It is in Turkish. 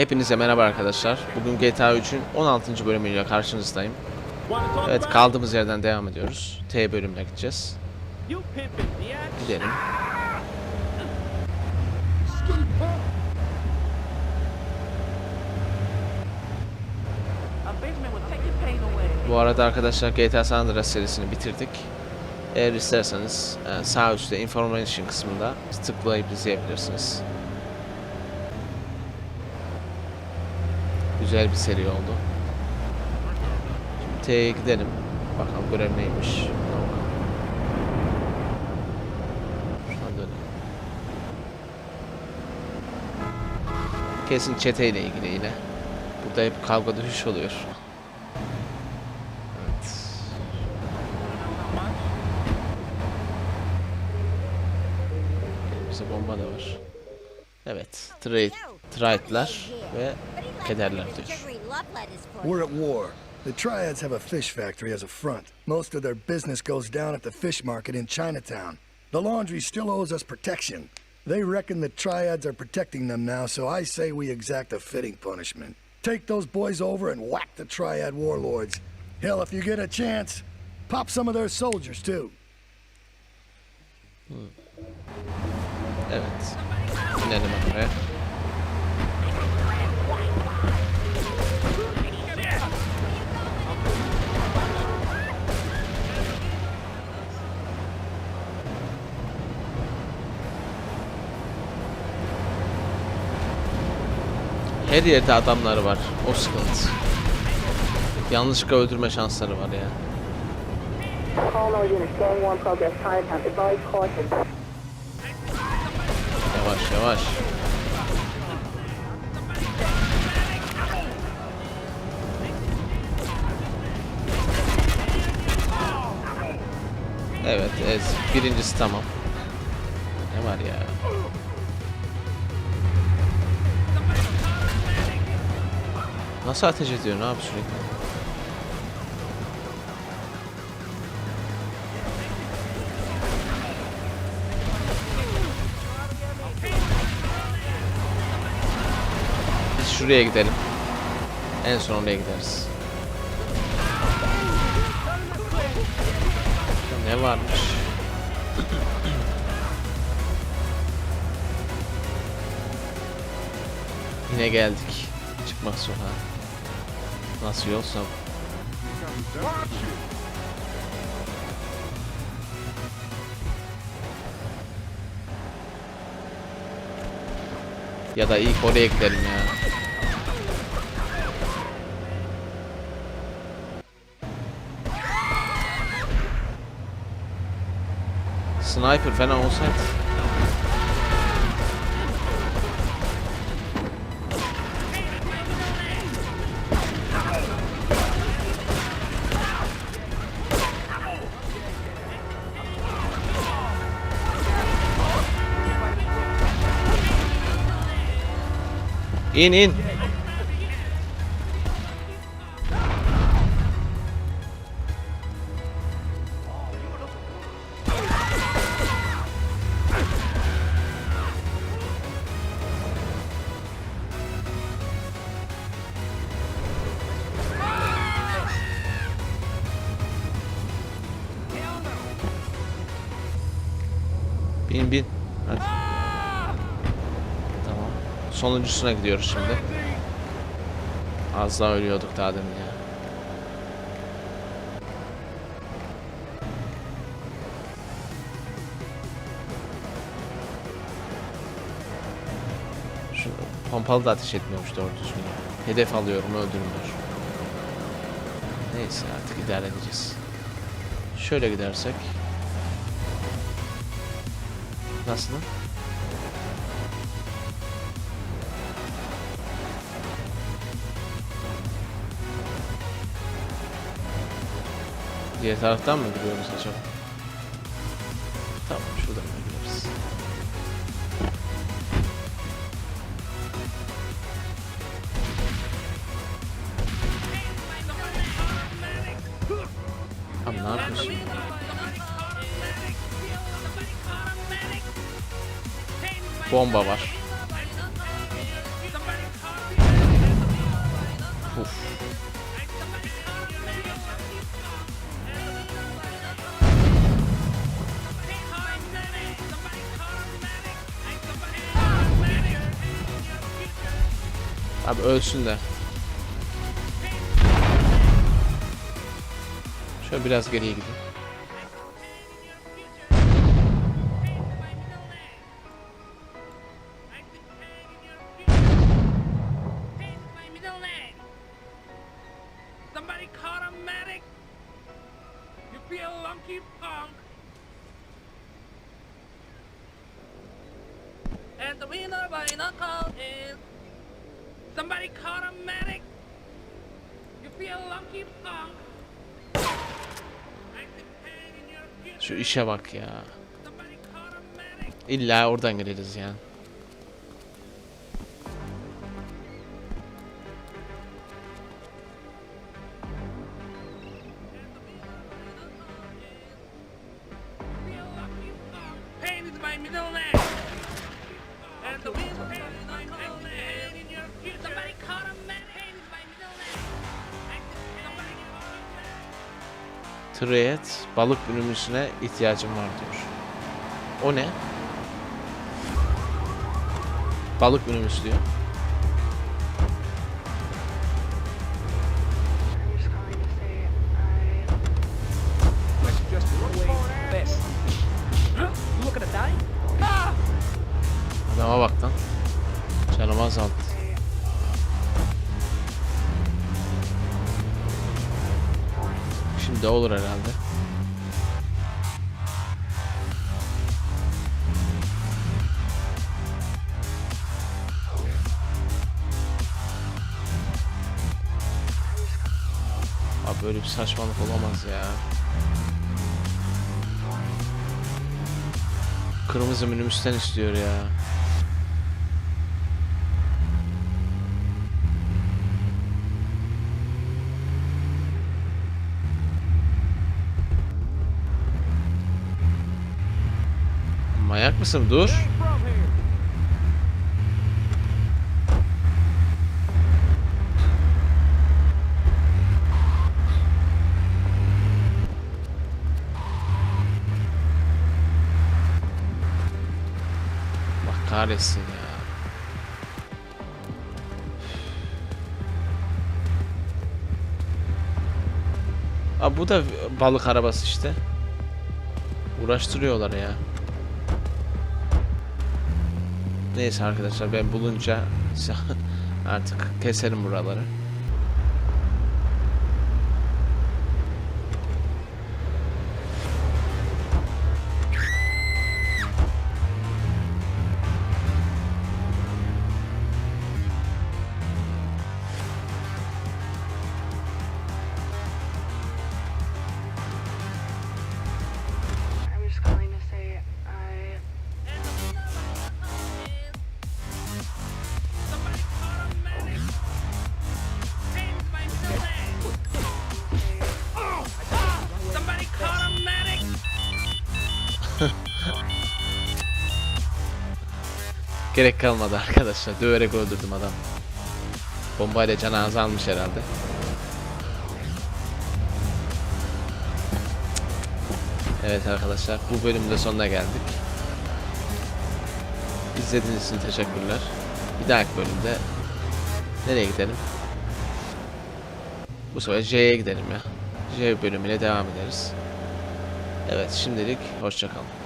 Hepinize merhaba arkadaşlar. Bugün GTA 3'ün 16. bölümüyle karşınızdayım. Evet kaldığımız yerden devam ediyoruz. T bölümüne gideceğiz. Gidelim. Bu arada arkadaşlar GTA San Andreas serisini bitirdik. Eğer isterseniz e, sağ üstte information kısmında tıklayıp izleyebilirsiniz. Güzel bir seri oldu. Şimdi T'ye gidelim. Bakalım görev neymiş. Kesin çeteyle ilgili yine. Burada hep kavga dövüş oluyor. Evet. Elimizde bomba da var. Evet. Trade, trade'lar ve We're at war. The Triads have a fish factory as a front. Most of their business goes down at the fish market in Chinatown. The laundry still owes us protection. They reckon the Triads are protecting them now, so I say we exact a fitting punishment. Take those boys over and whack the Triad warlords. Hell, if you get a chance, pop some of their soldiers too. Evet. İnelim oraya. Her yerde adamları var. O sıkıntı. Yanlışlıkla öldürme şansları var ya. Yavaş yavaş. Evet, evet. Birincisi tamam. Ne var ya? Nasıl ateş ediyor? Ne abi sürekli? Biz şuraya gidelim. En son oraya gideriz. Ne varmış? Yine geldik. Çıkmak sokağa. Nasıl. Ya da ilk oraya gidelim ya. Sniper falan olsaydı. İn in. Bin bin. Sonuncusuna gidiyoruz şimdi. Az daha ölüyorduk daha demin ya. Şu pompalı da ateş etmiyormuş doğru düzgün. Hedef alıyorum öldürmüyor. Neyse artık idare. Şöyle gidersek. Nasıl? Diğer taraftan mı gidiyoruz acaba? Tamam şuradan da gideriz. Abi ne yapıyorsun? Bomba var. Abi ölsün de. Şöyle biraz geriye gideyim. And the winner by knuckle is somebody caught a medic. You feel lunky punk. Şu işe bak ya. İlla oradan gireriz ya. Lucky my middle name. And the wind Treyet balık ürünüsüne ihtiyacım var diyor. O ne? Balık ürünüsü diyor. Şimdi olur herhalde. Abi böyle bir saçmalık olamaz ya. Kırmızı minibüsten istiyor ya. Mısın? Dur. Bak kahretsin ya. Abi bu da balık arabası işte. Uğraştırıyorlar ya. Neyse arkadaşlar ben bulunca artık keserim buraları. Gerek kalmadı arkadaşlar. Döverek öldürdüm adam. Bombayla canı azalmış herhalde. Evet arkadaşlar bu bölümde sonuna geldik. İzlediğiniz için teşekkürler. Bir dahaki bölümde nereye gidelim? Bu sefer J'ye gidelim ya. J bölümüyle devam ederiz. Evet şimdilik hoşçakalın.